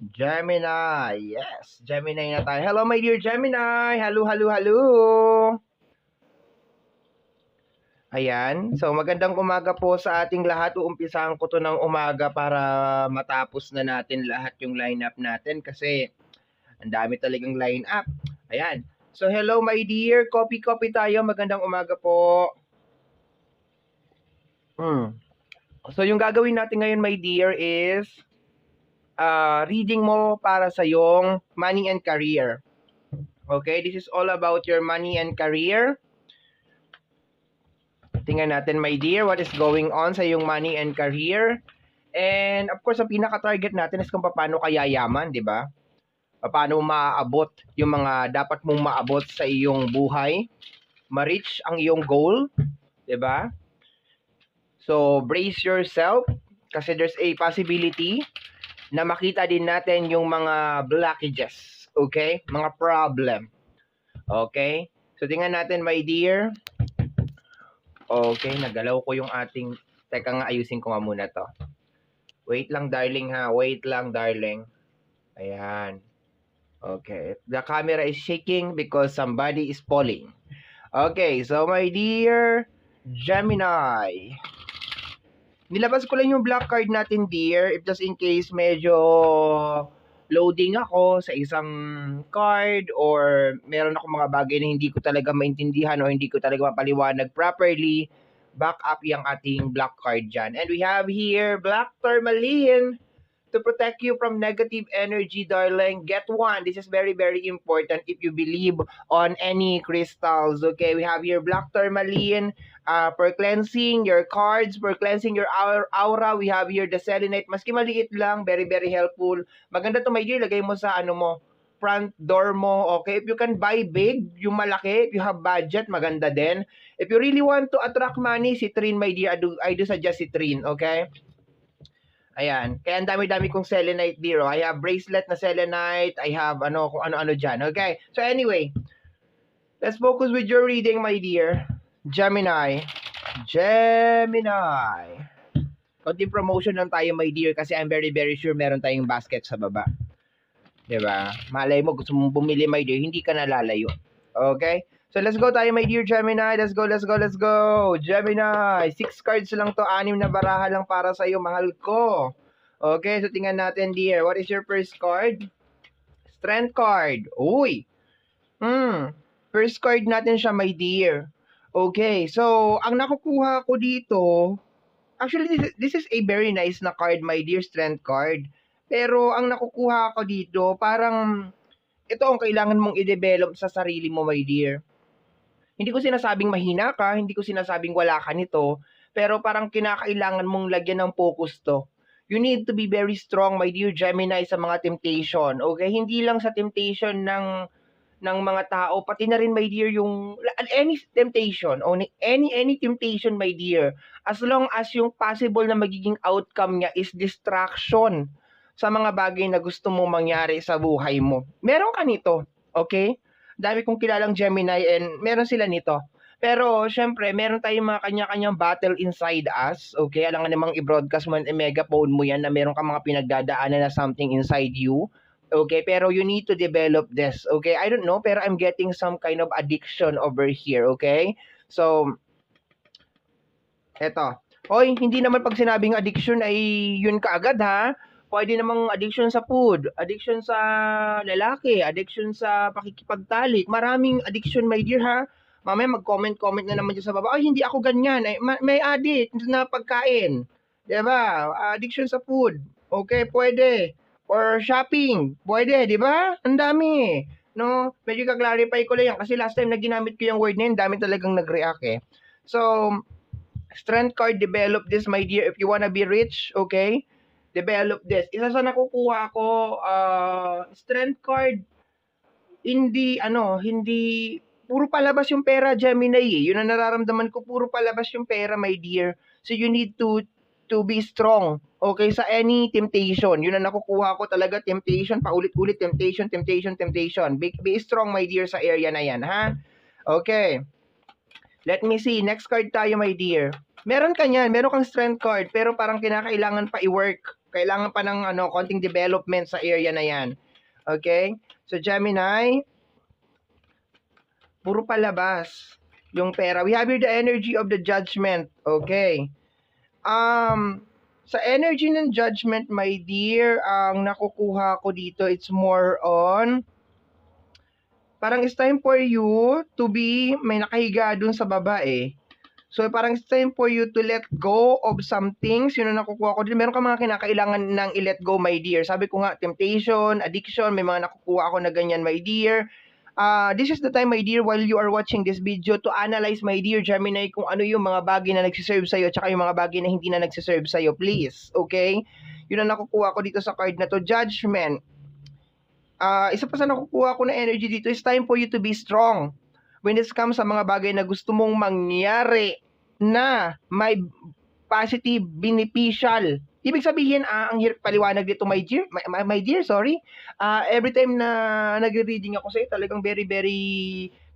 Gemini. Yes, Gemini na tayo. Hello, my dear Gemini. Hello, hello, hello. Ayan. So, magandang umaga po sa ating lahat. Uumpisahan ko to ng umaga para matapos na natin lahat yung lineup natin kasi ang dami talagang lineup. Ayan. So, hello my dear. Copy-copy tayo. Magandang umaga po. Hmm. So, yung gagawin natin ngayon, my dear, is uh, reading mo para sa yung money and career. Okay? This is all about your money and career. Tingnan natin, my dear, what is going on sa yung money and career. And, of course, ang pinaka-target natin is kung paano ka yayaman, di ba? Paano maaabot yung mga dapat mong maabot sa iyong buhay. Ma-reach ang iyong goal, di ba? So, brace yourself kasi there's a possibility na makita din natin yung mga blockages, okay? Mga problem. Okay? So, tingnan natin, my dear. Okay, nagalaw ko yung ating... Teka nga, ayusin ko nga muna to. Wait lang, darling, ha? Wait lang, darling. Ayan. Okay. The camera is shaking because somebody is falling. Okay, so my dear Gemini. Nilabas ko lang yung black card natin, dear. If just in case medyo loading ako sa isang card or meron ako mga bagay na hindi ko talaga maintindihan o hindi ko talaga mapaliwanag properly, back up yung ating black card dyan. And we have here black tourmaline to protect you from negative energy, darling. Get one. This is very, very important if you believe on any crystals. Okay, we have here black tourmaline uh, for cleansing your cards, for cleansing your aur- aura. We have here the selenite. Maski maliit lang, very, very helpful. Maganda to, my dear. Lagay mo sa ano mo, front door mo. Okay, if you can buy big, yung malaki, if you have budget, maganda din. If you really want to attract money, citrine, my dear, I do, I do suggest citrine. Okay? Ayan. Kaya ang dami-dami kong selenite. Oh. I have bracelet na selenite. I have ano, kung ano-ano dyan. Okay? So anyway, let's focus with your reading, my dear. Gemini. Gemini. Konting promotion lang tayo, my dear, kasi I'm very, very sure meron tayong basket sa baba. ba? Malay mo, gusto mong bumili, my dear, hindi ka nalalayo. Okay? So let's go tayo, my dear Gemini. Let's go, let's go, let's go. Gemini. Six cards lang to. Anim na baraha lang para sa'yo, mahal ko. Okay, so tingnan natin, dear. What is your first card? Strength card. Uy. Hmm. First card natin siya, my dear. Okay, so ang nakukuha ko dito, actually this is a very nice na card, my dear strength card. Pero ang nakukuha ko dito, parang ito ang kailangan mong i-develop sa sarili mo, my dear. Hindi ko sinasabing mahina ka, hindi ko sinasabing wala ka nito, pero parang kinakailangan mong lagyan ng focus to. You need to be very strong, my dear Gemini, sa mga temptation. Okay? Hindi lang sa temptation ng ng mga tao, pati na rin, my dear, yung any temptation, o any any temptation, my dear, as long as yung possible na magiging outcome niya is distraction sa mga bagay na gusto mong mangyari sa buhay mo. Meron ka nito, okay? Dami kong kilalang Gemini and meron sila nito. Pero, syempre, meron tayong mga kanya-kanyang battle inside us. Okay? Alam nga namang i-broadcast mo and i-megaphone mo yan na meron ka mga pinagdadaanan na something inside you. Okay? Pero you need to develop this. Okay? I don't know, pero I'm getting some kind of addiction over here. Okay? So, eto. Hoy, hindi naman pag sinabing addiction ay yun kaagad ha pwede namang addiction sa food, addiction sa lalaki, addiction sa pakikipagtalik. Maraming addiction, my dear, ha? Mamaya mag-comment-comment na naman dyan sa baba, ay, hindi ako ganyan. Ay, may addict na pagkain. Diba? Addiction sa food. Okay, pwede. Or shopping. Pwede, di ba? Ang dami. No? Medyo ka-clarify ko lang yan. Kasi last time na ginamit ko yung word na yun, dami talagang nag-react eh. So, strength card, develop this, my dear. If you wanna be rich, okay? Develop this. Isa sa nakukuha ko, uh, strength card, hindi, ano, hindi, puro palabas yung pera, Gemini, eh. Yun ang nararamdaman ko, puro palabas yung pera, my dear. So, you need to, to be strong, okay, sa any temptation. Yun ang nakukuha ko talaga, temptation, paulit-ulit, temptation, temptation, temptation. Be, be strong, my dear, sa area na yan, ha? Okay. Let me see. Next card tayo, my dear. Meron ka niyan, meron kang strength card, pero parang kinakailangan pa i-work Kailangan pa ng ano, konting development sa area na yan. Okay? So, Gemini, puro palabas yung pera. We have here the energy of the judgment. Okay. Um, sa energy ng judgment, my dear, ang nakukuha ko dito, it's more on parang it's time for you to be, may nakahiga dun sa baba eh. So, parang it's time for you to let go of some things. Yun ang nakukuha ko din. Meron ka mga kinakailangan ng i-let go, my dear. Sabi ko nga, temptation, addiction, may mga nakukuha ako na ganyan, my dear. Uh, this is the time, my dear, while you are watching this video, to analyze, my dear Gemini, kung ano yung mga bagay na nagsiserve sa'yo at saka yung mga bagay na hindi na nagsiserve sa'yo. Please, okay? Yun ang nakukuha ko dito sa card na to. Judgment uh, isa pa sa nakukuha ko na energy dito is time for you to be strong when it comes sa mga bagay na gusto mong mangyari na may positive, beneficial. Ibig sabihin, ah, ang hirap paliwanag dito, my dear, my, my, my dear, sorry. Uh, every time na nagre-reading ako sa'yo, talagang very, very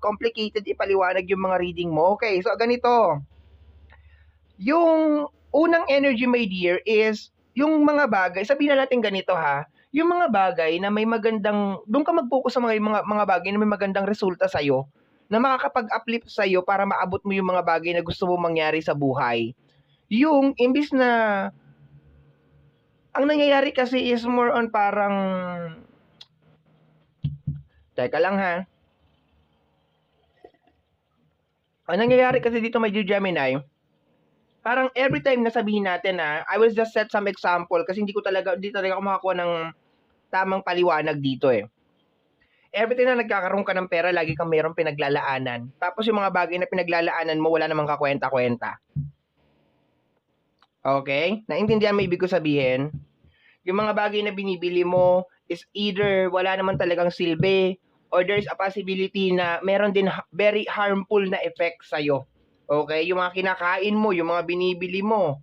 complicated ipaliwanag yung mga reading mo. Okay, so ganito. Yung unang energy, my dear, is yung mga bagay, sabihin na natin ganito ha, yung mga bagay na may magandang, doon ka mag-focus sa mga, mga, mga bagay na may magandang resulta sa'yo, na makakapag-uplift sa'yo para maabot mo yung mga bagay na gusto mo mangyari sa buhay. Yung, imbis na, ang nangyayari kasi is more on parang, teka lang ha, ang nangyayari kasi dito may Gemini, parang every time na sabihin natin na, I will just set some example kasi hindi ko talaga, hindi talaga ako makakuha ng tamang paliwanag dito eh. Every time na nagkakaroon ka ng pera, lagi kang mayroong pinaglalaanan. Tapos yung mga bagay na pinaglalaanan mo, wala namang kakwenta-kwenta. Okay? Naintindihan mo ibig ko sabihin? Yung mga bagay na binibili mo is either wala naman talagang silbi or there's a possibility na meron din very harmful na effect sa'yo. Okay? Yung mga kinakain mo, yung mga binibili mo.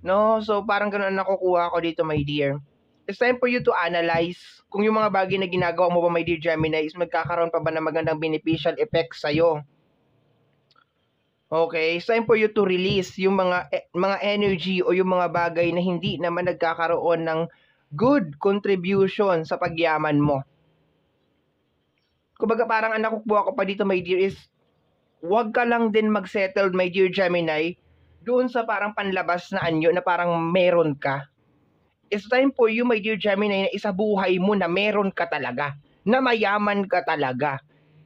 No? So, parang ganun ang nakukuha ko dito, my dear it's time for you to analyze kung yung mga bagay na ginagawa mo ba, my dear Gemini, is magkakaroon pa ba ng magandang beneficial effects sa'yo. Okay, it's time for you to release yung mga eh, mga energy o yung mga bagay na hindi naman nagkakaroon ng good contribution sa pagyaman mo. Kumbaga parang ang nakukuha ko pa dito, my dear, is wag ka lang din mag-settle, my dear Gemini, doon sa parang panlabas na anyo na parang meron ka It's time for you, my dear Gemini, na isa buhay mo na meron ka talaga. Na mayaman ka talaga.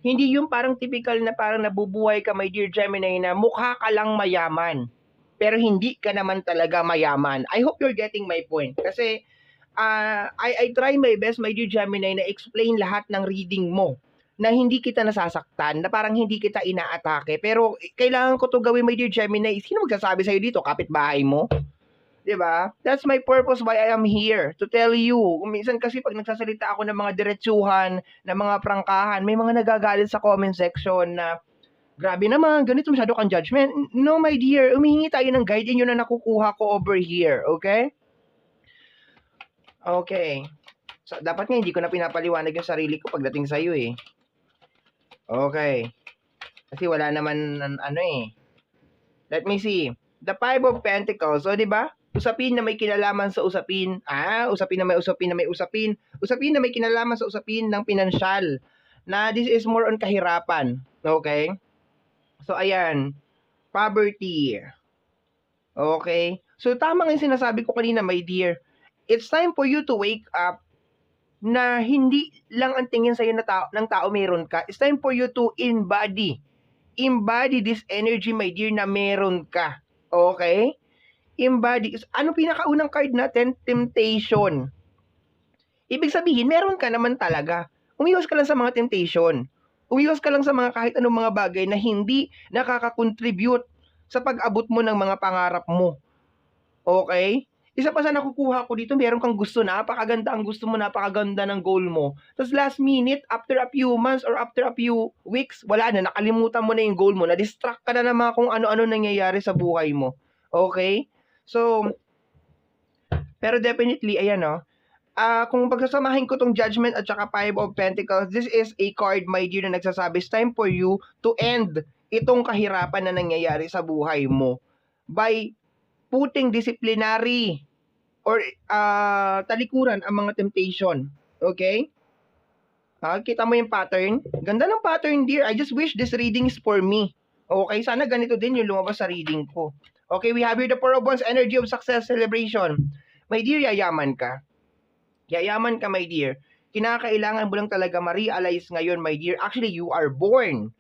Hindi yung parang typical na parang nabubuhay ka, my dear Gemini, na mukha ka lang mayaman. Pero hindi ka naman talaga mayaman. I hope you're getting my point. Kasi uh, I, I try my best, my dear Gemini, na explain lahat ng reading mo na hindi kita nasasaktan, na parang hindi kita inaatake. Pero kailangan ko to gawin, my dear Gemini. Sino magsasabi sa'yo dito? Kapitbahay mo? 'Di ba? That's my purpose why I am here to tell you. Minsan kasi pag nagsasalita ako ng mga diretsuhan, ng mga prangkahan, may mga nagagalit sa comment section na grabe naman, ganito masyado kang judgment. No, my dear, umihingi tayo ng guide, yun na nakukuha ko over here, okay? Okay. So, dapat nga hindi ko na pinapaliwanag yung sarili ko pagdating sa iyo eh. Okay. Kasi wala naman ano eh. Let me see. The Five of Pentacles. So, di ba? Usapin na may kinalaman sa usapin. Ah, usapin na may usapin na may usapin. Usapin na may kinalaman sa usapin ng pinansyal. Na this is more on kahirapan. Okay? So, ayan. Poverty. Okay? So, tama nga yung sinasabi ko kanina, my dear. It's time for you to wake up na hindi lang ang tingin sa'yo na tao, ng tao meron ka. It's time for you to embody. Embody this energy, my dear, na meron ka. Okay? Embody. Ano pinakaunang card natin? Temptation. Ibig sabihin, meron ka naman talaga. Umiwas ka lang sa mga temptation. Umiwas ka lang sa mga kahit anong mga bagay na hindi nakaka-contribute sa pag-abot mo ng mga pangarap mo. Okay? Isa pa sa nakukuha ko dito, meron kang gusto, napakaganda ang gusto mo, napakaganda ng goal mo. Tapos last minute, after a few months or after a few weeks, wala na, nakalimutan mo na yung goal mo, na-distract ka na naman kung ano-ano nangyayari sa buhay mo. Okay? So, pero definitely, ayan no, uh, kung pagsasamahin ko tong Judgment at saka Five of Pentacles, this is a card, my dear, na nagsasabi, it's time for you to end itong kahirapan na nangyayari sa buhay mo by putting disciplinary or ah, talikuran ang mga temptation. Okay? Ah, kita mo yung pattern? Ganda ng pattern, dear. I just wish this reading is for me. Okay, sana ganito din yung lumabas sa reading ko. Okay, we have here the Four of Wands, energy of success, celebration. My dear, yayaman ka. Yayaman ka, my dear. Kinakailangan mo lang talaga ma-realize ngayon, my dear. Actually, you are born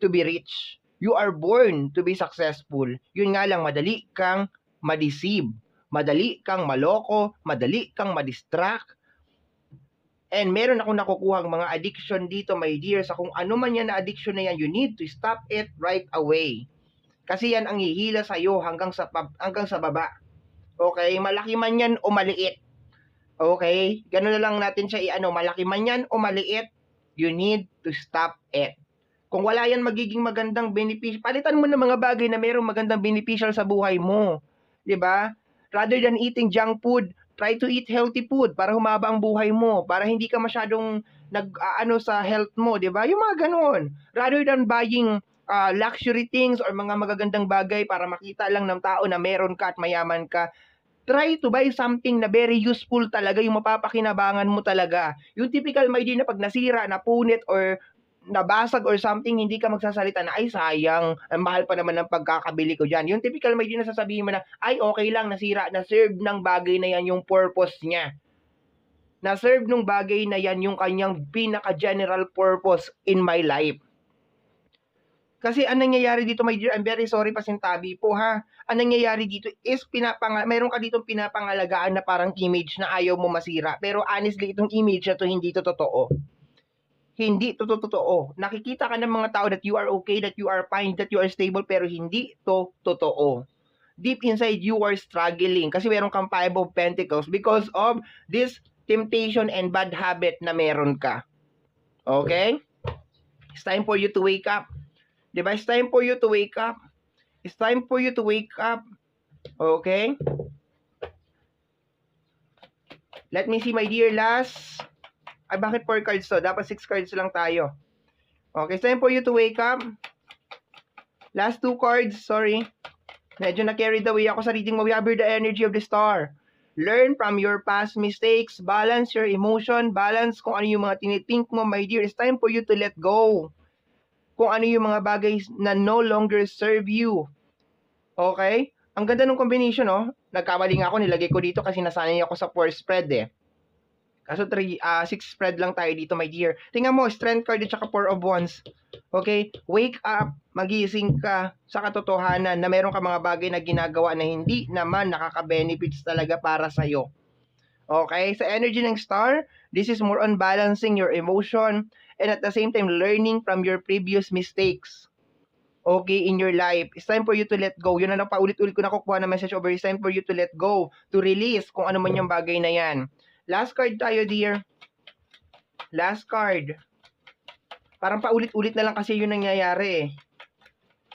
to be rich. You are born to be successful. Yun nga lang, madali kang madeceive. Madali kang maloko. Madali kang madistract. And meron akong nakukuhang mga addiction dito, my dear, sa kung ano man yan na addiction na yan, you need to stop it right away. Kasi yan ang hihila sa iyo hanggang sa pab- hanggang sa baba. Okay, malaki man yan o maliit. Okay? Ganun na lang natin siya i-ano, malaki man yan o maliit, you need to stop it. Kung wala yan magiging magandang beneficial, palitan mo ng mga bagay na mayroong magandang beneficial sa buhay mo. 'Di ba? Rather than eating junk food, try to eat healthy food para humaba ang buhay mo, para hindi ka masyadong nag ano sa health mo, 'di ba? Yung mga ganun. Rather than buying uh, luxury things or mga magagandang bagay para makita lang ng tao na meron ka at mayaman ka, try to buy something na very useful talaga, yung mapapakinabangan mo talaga. Yung typical my dear na pag nasira, napunit or nabasag or something, hindi ka magsasalita na, ay sayang, ang mahal pa naman ng pagkakabili ko dyan. Yung typical may din na sasabihin mo na, ay okay lang, nasira, na-serve ng bagay na yan yung purpose niya. Na-serve ng bagay na yan yung kanyang pinaka-general purpose in my life. Kasi ang nangyayari dito, my dear, I'm very sorry pasintabi po ha. Ang nangyayari dito is pinapang meron ka ditong pinapangalagaan na parang image na ayaw mo masira. Pero honestly, itong image na to hindi to totoo hindi to totoo. Nakikita ka ng mga tao that you are okay, that you are fine, that you are stable, pero hindi to totoo. Deep inside, you are struggling kasi meron kang five of pentacles because of this temptation and bad habit na meron ka. Okay? It's time for you to wake up. Diba? It's time for you to wake up. It's time for you to wake up. Okay? Let me see, my dear, last ay, bakit 4 cards to? Dapat 6 cards lang tayo. Okay, it's time for you to wake up. Last two cards, sorry. Medyo na-carried away ako sa reading mo. We have the energy of the star. Learn from your past mistakes. Balance your emotion. Balance kung ano yung mga tinitink mo, my dear. It's time for you to let go. Kung ano yung mga bagay na no longer serve you. Okay? Ang ganda ng combination, no? Nagkamali nga ako, nilagay ko dito kasi nasanay ako sa four spread, eh. Kaso 3, uh, 6 spread lang tayo dito, my dear. Tingnan mo, strength card at saka 4 of wands. Okay? Wake up, magising ka sa katotohanan na meron ka mga bagay na ginagawa na hindi naman nakaka-benefits talaga para sa'yo. Okay? Sa energy ng star, this is more on balancing your emotion and at the same time learning from your previous mistakes. Okay, in your life. It's time for you to let go. Yun na lang paulit-ulit ko nakukuha na message over. It's time for you to let go, to release kung ano man yung bagay na yan. Last card tayo, dear. Last card. Parang paulit-ulit na lang kasi yun nangyayari eh.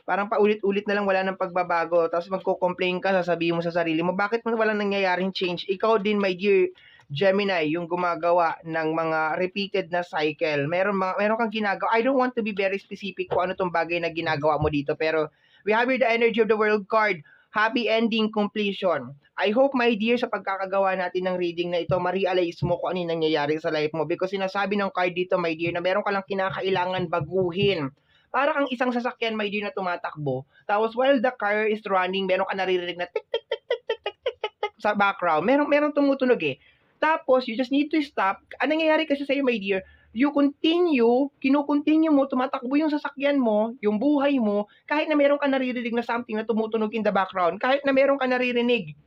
Parang paulit-ulit na lang wala nang pagbabago. Tapos magko-complain ka, sasabihin mo sa sarili mo, bakit mo wala nangyayaring change? Ikaw din, my dear Gemini, yung gumagawa ng mga repeated na cycle. Meron, mga, meron kang ginagawa. I don't want to be very specific kung ano tong bagay na ginagawa mo dito. Pero we have here the energy of the world card happy ending completion. I hope, my dear, sa pagkakagawa natin ng reading na ito, ma-realize mo kung ano yung nangyayari sa life mo. Because sinasabi ng card dito, my dear, na meron ka lang kinakailangan baguhin. Para kang isang sasakyan, my dear, na tumatakbo. Tapos, while the car is running, meron ka naririnig na tik, tik, tik, tik, tik, tik, tik, tik, sa background. Meron, meron tumutunog eh. Tapos, you just need to stop. Ang nangyayari kasi sa'yo, my dear, you continue, kinukontinue mo, tumatakbo yung sasakyan mo, yung buhay mo, kahit na meron ka naririnig na something na tumutunog in the background, kahit na meron ka naririnig,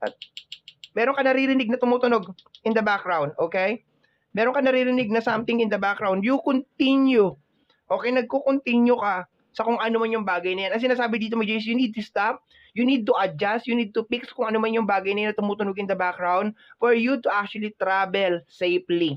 at meron ka naririnig na tumutunog in the background, okay? Meron ka naririnig na something in the background, you continue. Okay, nagko-continue ka sa kung ano man yung bagay na yan. Ang sinasabi dito mo, you need to stop, you need to adjust, you need to fix kung ano man yung bagay na yan na tumutunog in the background for you to actually travel safely.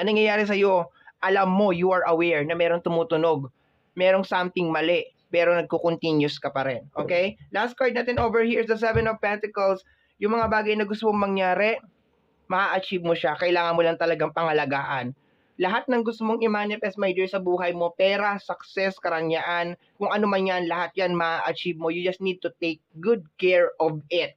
Ano nangyayari sa iyo? Alam mo, you are aware na meron tumutunog. Merong something mali, pero nagko-continuous ka pa rin. Okay? Last card natin over here is the Seven of Pentacles. Yung mga bagay na gusto mong mangyari, maa-achieve mo siya. Kailangan mo lang talagang pangalagaan. Lahat ng gusto mong i-manifest, my dear, sa buhay mo, pera, success, karanyaan, kung ano man yan, lahat yan ma-achieve mo. You just need to take good care of it.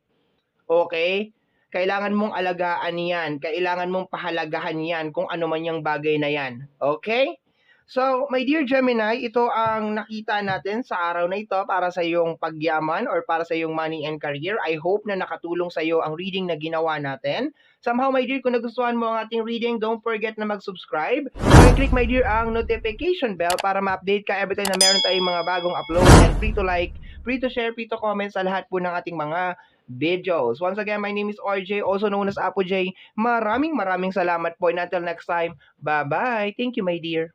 Okay? Kailangan mong alagaan yan. Kailangan mong pahalagahan yan kung ano man yung bagay na yan. Okay? So, my dear Gemini, ito ang nakita natin sa araw na ito para sa iyong pagyaman or para sa iyong money and career. I hope na nakatulong sa iyo ang reading na ginawa natin. Somehow, my dear, kung nagustuhan mo ang ating reading, don't forget na mag-subscribe. click my dear, ang notification bell para ma-update ka every time na meron tayong mga bagong upload. And free to like, free to share, free to comment sa lahat po ng ating mga videos. Once again, my name is RJ, also known as Apo J. Maraming maraming salamat po. And until next time, bye-bye. Thank you, my dear.